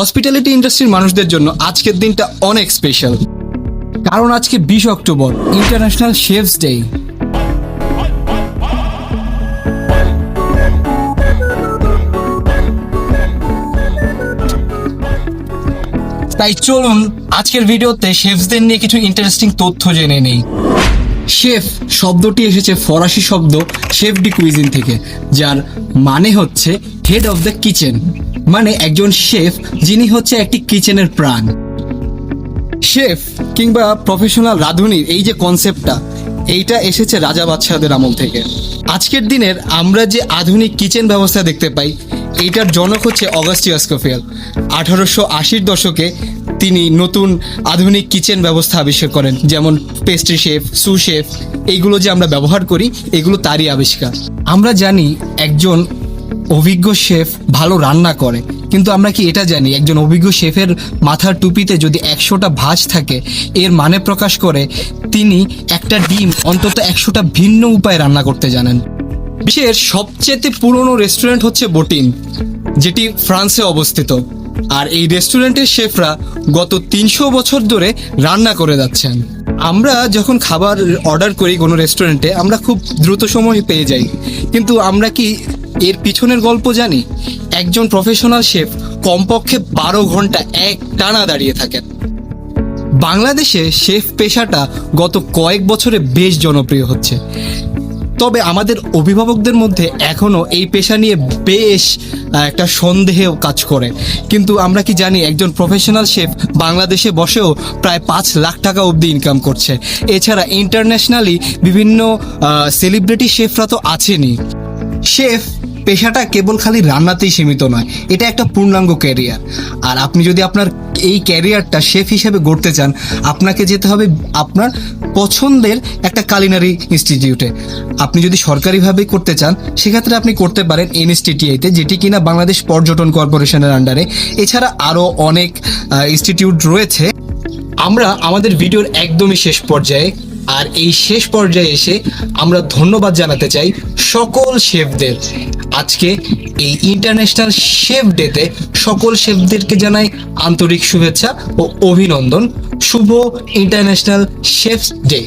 Hospitality ইন্ডাস্ট্রির মানুষদের জন্য আজকের দিনটা অনেক স্পেশাল কারণ আজকে বিশ অক্টোবর ইন্টারন্যাশনাল শেফস ডে তাই চলুন, আজকের ভিডিওতে শেফসদের নিয়ে কিছু ইন্টারেস্টিং তথ্য জেনে নেই। শেফ শব্দটি এসেছে ফরাসি শব্দ শেফ ডি কুইজিন থেকে, যার মানে হচ্ছে হেড অফ দ্য কিচেন মানে একজন শেফ যিনি হচ্ছে একটি কিচেনের প্রাণ। শেফ কিংবা প্রফেশনাল রাঁধুনির এই যে কনসেপ্টটা, এইটা এসেছে রাজা বাদশাহদের আমল থেকে। আজকের দিনের আমরা যে আধুনিক কিচেন ব্যবস্থা দেখতে পাই এইটার জনক হচ্ছে অগাস্টিয়াস কোফিয়াল আঠারোশো আশির দশকে তিনি নতুন আধুনিক কিচেন ব্যবস্থা আবিষ্কার করেন, যেমন পেস্ট্রি শেফ সু শেফ এইগুলো যে আমরা ব্যবহার করি, এগুলো তারই আবিষ্কার। আমরা জানি একজন অভিজ্ঞ শেফ ভালো রান্না করে, কিন্তু আমরা কি এটা জানি? একজন অভিজ্ঞ শেফের মাথার টুপিতে যদি একশোটা ভাঁজ থাকে, এর মানে প্রকাশ করে তিনি একটা ডিম অন্তত একশোটা ভিন্ন উপায়ে রান্না করতে জানেন। বিশ্বের সবচেয়ে পুরনো রেস্টুরেন্ট হচ্ছে বোটিন, যেটি ফ্রান্সে অবস্থিত। আর এই রেস্টুরেন্টের শেফরা গত তিনশো বছর ধরে রান্না করে যাচ্ছেন। আমরা যখন খাবার অর্ডার করি কোনো রেস্টুরেন্টে, আমরা খুব দ্রুত সময় পেয়ে যাই। কিন্তু আমরা কি এর পিছনের গল্প জানি? একজন প্রফেশনাল শেফ কমপক্ষে বারো ঘণ্টা এক টানা দাঁড়িয়ে থাকেন। বাংলাদেশে শেফ পেশাটা গত কয়েক বছরে বেশ জনপ্রিয় হচ্ছে। তবে আমাদের অভিভাবকদের মধ্যে এখনও এই পেশা নিয়ে বেশ একটা সন্দেহ কাজ করে। কিন্তু আমরা কি জানি, একজন প্রফেশনাল শেফ বাংলাদেশে বসেও প্রায় পাঁচ লাখ টাকা অবধি ইনকাম করছে। এছাড়া ইন্টারন্যাশনালি বিভিন্ন সেলিব্রিটি শেফরা তো আছেনই। শেফ পেশাটা কেবল খালি রান্নাতেই সীমিত নয়, এটা একটা পূর্ণাঙ্গ ক্যারিয়ার আর আপনি যদি আপনার এই ক্যারিয়ারটা শেফ হিসেবে গড়তে চান, আপনাকে যেতে হবে আপনার পছন্দের একটা কালিনারি ইনস্টিটিউটে আপনি যদি সরকারিভাবে করতে চান, সেক্ষেত্রে আপনি করতে পারেন এনএসটিটিআইতে, যেটি কিনা বাংলাদেশ পর্যটন কর্পোরেশনের আন্ডারে এছাড়া আরও অনেক ইনস্টিটিউট রয়েছে। আমরা আমাদের ভিডিওর একদমই শেষ পর্যায়ে আর এই শেষ পর্যায়ে এসে আমরা ধন্যবাদ জানাতে চাই সকল শেফদের। আজকে এই ইন্টারন্যাশনাল শেফ ডেতে সকল শেফদেরকে জানাই আন্তরিক শুভেচ্ছা ও অভিনন্দন। শুভ ইন্টারন্যাশনাল শেফ ডে।